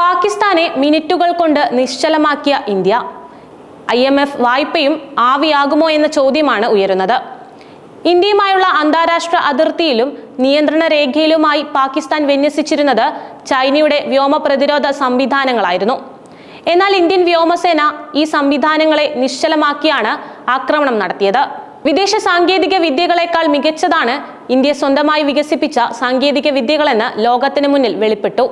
പാകിസ്ഥാനെ മിനിറ്റുകൾ കൊണ്ട് നിശ്ചലമാക്കിയ ഇന്ത്യ. ഐ എം എഫ് വായ്പയും ആവിയാകുമോ എന്ന ചോദ്യമാണ് ഉയരുന്നത്. ഇന്ത്യയുമായുള്ള അന്താരാഷ്ട്ര അതിർത്തിയിലും നിയന്ത്രണ രേഖയിലുമായി പാകിസ്ഥാൻ വിന്യസിച്ചിരുന്നത് ചൈനയുടെ വ്യോമ പ്രതിരോധ സംവിധാനങ്ങളായിരുന്നു. എന്നാൽ ഇന്ത്യൻ വ്യോമസേന ഈ സംവിധാനങ്ങളെ നിശ്ചലമാക്കിയാണ് ആക്രമണം നടത്തിയത്. വിദേശ സാങ്കേതിക വിദ്യകളെക്കാൾ മികച്ചതാണ് ഇന്ത്യ സ്വന്തമായി വികസിപ്പിച്ച സാങ്കേതിക വിദ്യകളെന്ന് ലോകത്തിന് മുന്നിൽ വെളിപ്പെട്ടു.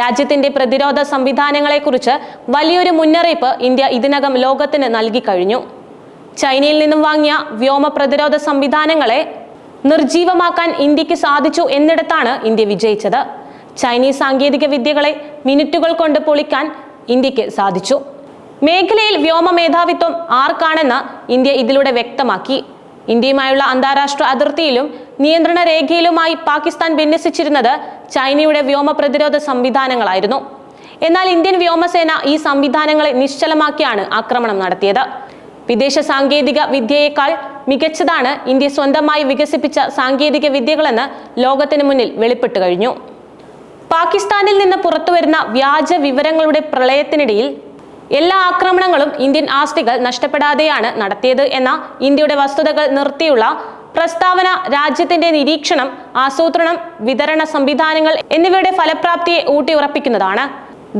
രാജ്യത്തിന്റെ പ്രതിരോധ സംവിധാനങ്ങളെക്കുറിച്ച് വലിയൊരു മുന്നറിയിപ്പ് ഇന്ത്യ ഇതിനകം ലോകത്തിന് നൽകി കഴിഞ്ഞു. ചൈനയിൽ നിന്നും വാങ്ങിയ വ്യോമ പ്രതിരോധ സംവിധാനങ്ങളെ നിർജീവമാക്കാൻ ഇന്ത്യയ്ക്ക് സാധിച്ചു എന്നിടത്താണ് ഇന്ത്യ വിജയിച്ചത്. ചൈനീസ് സാങ്കേതിക വിദ്യകളെ മിനിറ്റുകൾ കൊണ്ട് പൊളിക്കാൻ ഇന്ത്യയ്ക്ക് സാധിച്ചു. മേഖലയിൽ വ്യോമ മേധാവിത്വം ആർക്കാണെന്ന് ഇന്ത്യ ഇതിലൂടെ വ്യക്തമാക്കി. ഇന്ത്യയുമായുള്ള അന്താരാഷ്ട്ര അതിർത്തിയിലും നിയന്ത്രണ രേഖയിലുമായി പാകിസ്ഥാൻ വിന്യസിച്ചിരുന്നത് ചൈനയുടെ വ്യോമ പ്രതിരോധ സംവിധാനങ്ങളായിരുന്നു. എന്നാൽ ഇന്ത്യൻ വ്യോമസേന ഈ സംവിധാനങ്ങളെ നിശ്ചലമാക്കിയാണ് ആക്രമണം നടത്തിയത്. വിദേശ സാങ്കേതിക വിദ്യയേക്കാൾ മികച്ചതാണ് ഇന്ത്യ സ്വന്തമായി വികസിപ്പിച്ച സാങ്കേതിക വിദ്യകളെന്ന് ലോകത്തിന് മുന്നിൽ വെളിപ്പെട്ടു കഴിഞ്ഞു. പാകിസ്ഥാനിൽ നിന്ന് പുറത്തുവരുന്ന വ്യാജ വിവരങ്ങളുടെ പ്രളയത്തിനിടയിൽ എല്ലാ ആക്രമണങ്ങളും ഇന്ത്യൻ ആസ്തികൾ നഷ്ടപ്പെടാതെയാണ് നടത്തിയത് എന്ന ഇന്ത്യയുടെ വസ്തുതകൾ നിർത്തിയുള്ള പ്രസ്താവന രാജ്യത്തിന്റെ നിരീക്ഷണം ആസൂത്രണം വിതരണ സംവിധാനങ്ങൾ എന്നിവയുടെ ഫലപ്രാപ്തിയെ ഊട്ടിയുറപ്പിക്കുന്നതാണ്.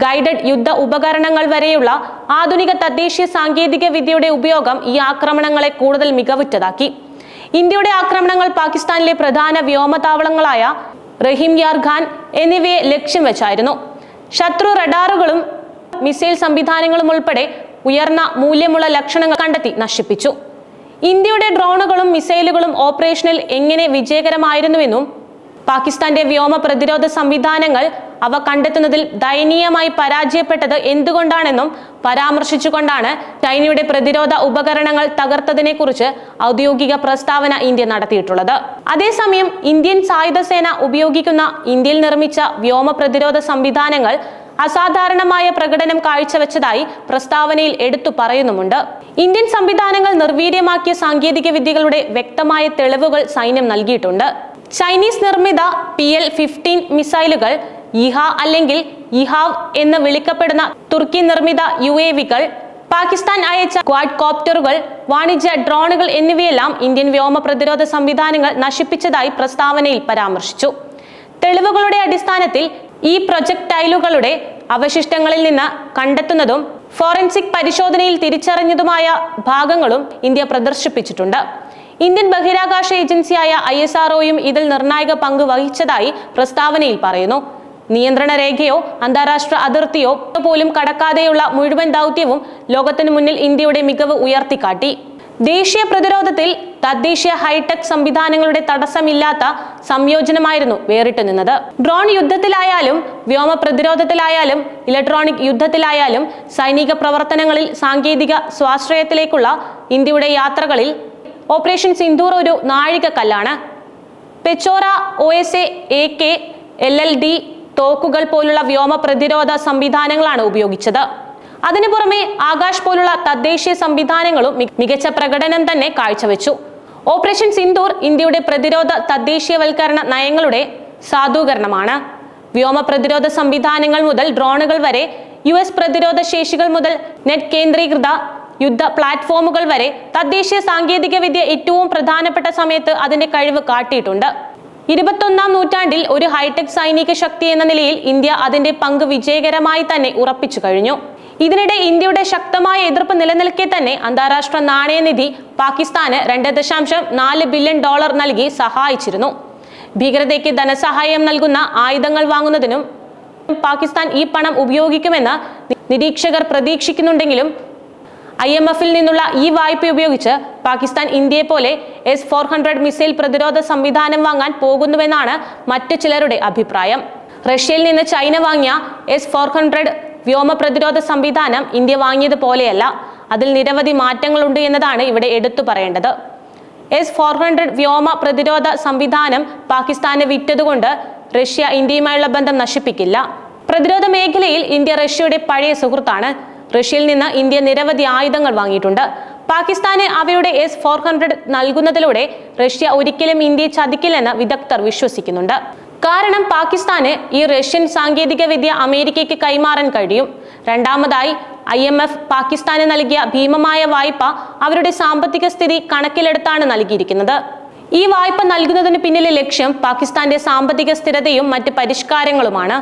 ഗൈഡഡ് യുദ്ധ ഉപകരണങ്ങൾ വരെയുള്ള ആധുനിക തദ്ദേശീയ സാങ്കേതിക വിദ്യയുടെ ഉപയോഗം ഈ ആക്രമണങ്ങളെ കൂടുതൽ മികവുറ്റതാക്കി. ഇന്ത്യയുടെ ആക്രമണങ്ങൾ പാകിസ്ഥാനിലെ പ്രധാന വ്യോമതാവളങ്ങളായ റഹീം യാർ ഖാൻ എന്നിവയെ ലക്ഷ്യം വെച്ചായിരുന്നു. ശത്രു റഡാറുകളും മിസൈൽ സംവിധാനങ്ങളും ഉൾപ്പെടെ ഉയർന്ന മൂല്യമുള്ള ലക്ഷണങ്ങൾ കണ്ടെത്തി നശിപ്പിച്ചു. ഇന്ത്യയുടെ ഡ്രോണുകളും മിസൈലുകളും ഓപ്പറേഷനിൽ എങ്ങനെ വിജയകരമായിരുന്നുവെന്നും പാകിസ്ഥാന്റെ വ്യോമ പ്രതിരോധ സംവിധാനങ്ങൾ അവ കണ്ടെത്തുന്നതിൽ ദയനീയമായി പരാജയപ്പെട്ടത് എന്തുകൊണ്ടാണെന്നും പരാമർശിച്ചുകൊണ്ടാണ് ചൈനയുടെ പ്രതിരോധ ഉപകരണങ്ങൾ തകർത്തതിനെക്കുറിച്ച് ഔദ്യോഗിക പ്രസ്താവന ഇന്ത്യ നടത്തിയിട്ടുള്ളത്. അതേസമയം ഇന്ത്യൻ സായുധസേന ഉപയോഗിക്കുന്ന ഇന്ത്യയിൽ നിർമ്മിച്ച വ്യോമ പ്രതിരോധ സംവിധാനങ്ങൾ അസാധാരണമായ പ്രകടനം കാഴ്ചവെച്ചതായി പ്രസ്താവനയിൽ എടുത്തു പറയുന്നുമുണ്ട്. ഇന്ത്യൻ സംവിധാനങ്ങൾ നിർവീര്യമാക്കിയ സാങ്കേതിക വിദ്യകളുടെ വ്യക്തമായ തെളിവുകൾ സൈന്യം നൽകിയിട്ടുണ്ട്. ചൈനീസ് നിർമ്മിത പി എൽ ഫിഫ്റ്റീൻ മിസൈലുകൾ ഇഹ അല്ലെങ്കിൽ ഇഹാവ് എന്ന് വിളിക്കപ്പെടുന്ന തുർക്കി നിർമ്മിത യു എ വികൾ പാകിസ്ഥാൻ അയച്ച ക്വാഡ് കോപ്റ്ററുകൾ വാണിജ്യ ഡ്രോണുകൾ എന്നിവയെല്ലാം ഇന്ത്യൻ വ്യോമ പ്രതിരോധ സംവിധാനങ്ങൾ നശിപ്പിച്ചതായി പ്രസ്താവനയിൽ പരാമർശിച്ചു. തെളിവുകളുടെ അടിസ്ഥാനത്തിൽ ഈ പ്രൊജക്ടൈലുകളുടെ അവശിഷ്ടങ്ങളിൽ നിന്ന് കണ്ടെത്തുന്നതും ഫോറൻസിക് പരിശോധനയിൽ തിരിച്ചറിഞ്ഞതുമായ ഭാഗങ്ങളും ഇന്ത്യ പ്രദർശിപ്പിച്ചിട്ടുണ്ട്. ഇന്ത്യൻ ബഹിരാകാശ ഏജൻസിയായ ഐ എസ് ആർഒയും ഇതിൽ നിർണായക പങ്ക് വഹിച്ചതായി പ്രസ്താവനയിൽ പറയുന്നു. നിയന്ത്രണ രേഖയോ അന്താരാഷ്ട്ര അതിർത്തിയോ പോലും കടക്കാതെയുള്ള മുഴുവൻ ദൗത്യവും ലോകത്തിന് മുന്നിൽ ഇന്ത്യയുടെ മികവ് ഉയർത്തിക്കാട്ടി. ദേശീയ പ്രതിരോധത്തിൽ തദ്ദേശീയ ഹൈടെക് സംവിധാനങ്ങളുടെ തടസ്സമില്ലാത്ത സംയോജനമായിരുന്നു വേറിട്ടു നിന്നത്. ഡ്രോൺ യുദ്ധത്തിലായാലും വ്യോമ പ്രതിരോധത്തിലായാലും ഇലക്ട്രോണിക് യുദ്ധത്തിലായാലും സൈനിക പ്രവർത്തനങ്ങളിൽ സാങ്കേതിക സ്വാശ്രയത്തിലേക്കുള്ള ഇന്ത്യയുടെ യാത്രകളിൽ ഓപ്പറേഷൻ സിന്ദൂർ ഒരു നാഴികക്കല്ലാണ്. Pechora O S A A K L L D തോക്കുകൾ പോലുള്ള വ്യോമ പ്രതിരോധ സംവിധാനങ്ങളാണ് ഉപയോഗിച്ചത്. അതിനു പുറമെ ആകാശ് പോലുള്ള തദ്ദേശീയ സംവിധാനങ്ങളും മികച്ച പ്രകടനം തന്നെ കാഴ്ചവെച്ചു. ഓപ്പറേഷൻ സിന്ദൂർ ഇന്ത്യയുടെ പ്രതിരോധ തദ്ദേശീയവൽക്കരണ നയങ്ങളുടെ സാധൂകരണമാണ്. വ്യോമ പ്രതിരോധ സംവിധാനങ്ങൾ മുതൽ ഡ്രോണുകൾ വരെ യു എസ് പ്രതിരോധ ശേഷികൾ മുതൽ നെറ്റ് കേന്ദ്രീകൃത യുദ്ധ പ്ലാറ്റ്ഫോമുകൾ വരെ തദ്ദേശീയ സാങ്കേതികവിദ്യ ഏറ്റവും പ്രധാനപ്പെട്ട സമയത്ത് അതിന്റെ കഴിവ് കാട്ടിയിട്ടുണ്ട്. ഇരുപത്തൊന്നാം നൂറ്റാണ്ടിൽ ഒരു ഹൈടെക് സൈനിക ശക്തി എന്ന നിലയിൽ ഇന്ത്യ അതിന്റെ പങ്ക് വിജയകരമായി തന്നെ ഉറപ്പിച്ചു കഴിഞ്ഞു. ഇതിനിടെ ഇന്ത്യയുടെ ശക്തമായ എതിർപ്പ് നിലനിൽക്കെ തന്നെ അന്താരാഷ്ട്ര നാണയനിധി പാകിസ്ഥാന് രണ്ട് ദശാംശം നാല് ബില്യൺ ഡോളർ നൽകി സഹായിച്ചിരുന്നു. ഭീകരതയ്ക്ക് ധനസഹായം നൽകുന്ന ആയുധങ്ങൾ വാങ്ങുന്നതിനും പാകിസ്ഥാൻ ഈ പണം ഉപയോഗിക്കുമെന്ന് നിരീക്ഷകർ പ്രതീക്ഷിക്കുന്നുണ്ടെങ്കിലും ഐ എം എഫിൽ നിന്നുള്ള ഈ വായ്പ ഉപയോഗിച്ച് പാകിസ്ഥാൻ ഇന്ത്യയെ പോലെ എസ് ഫോർ ഹൺഡ്രഡ് മിസൈൽ പ്രതിരോധ സംവിധാനം വാങ്ങാൻ പോകുന്നുവെന്നാണ് മറ്റു ചിലരുടെ അഭിപ്രായം. റഷ്യയിൽ നിന്ന് ചൈന വാങ്ങിയ എസ് ഫോർ ഹൺഡ്രഡ് വ്യോമ പ്രതിരോധ സംവിധാനം ഇന്ത്യ വാങ്ങിയത് പോലെയല്ല. അതിൽ നിരവധി മാറ്റങ്ങളുണ്ട് എന്നതാണ് ഇവിടെ എടുത്തു പറയേണ്ടത്. എസ് ഫോർ ഹൺഡ്രഡ് വ്യോമ പ്രതിരോധ സംവിധാനം പാകിസ്ഥാന് വിറ്റതുകൊണ്ട് റഷ്യ ഇന്ത്യയുമായുള്ള ബന്ധം നശിപ്പിക്കില്ല. പ്രതിരോധ മേഖലയിൽ ഇന്ത്യ റഷ്യയുടെ പഴയ സുഹൃത്താണ്. റഷ്യയിൽ നിന്ന് ഇന്ത്യ നിരവധി ആയുധങ്ങൾ വാങ്ങിയിട്ടുണ്ട്. പാകിസ്ഥാന് അവയുടെ എസ് ഫോർ ഹൺഡ്രഡ് നൽകുന്നതിലൂടെ റഷ്യ ഒരിക്കലും ഇന്ത്യയെ ചതിക്കില്ലെന്ന് വിദഗ്ധർ വിശ്വസിക്കുന്നുണ്ട്. കാരണം പാകിസ്ഥാന് ഈ റഷ്യൻ സാങ്കേതിക വിദ്യ അമേരിക്കയ്ക്ക് കൈമാറാൻ കഴിയും. രണ്ടാമതായി ഐ എം എഫ് പാകിസ്ഥാന് നൽകിയ ഭീമമായ വായ്പ അവരുടെ സാമ്പത്തിക സ്ഥിതി കണക്കിലെടുത്താണ് നൽകിയിരിക്കുന്നത്. ഈ വായ്പ നൽകുന്നതിന് പിന്നിലെ ലക്ഷ്യം പാകിസ്ഥാന്റെ സാമ്പത്തിക സ്ഥിരതയും മറ്റ് പരിഷ്കാരങ്ങളുമാണ്.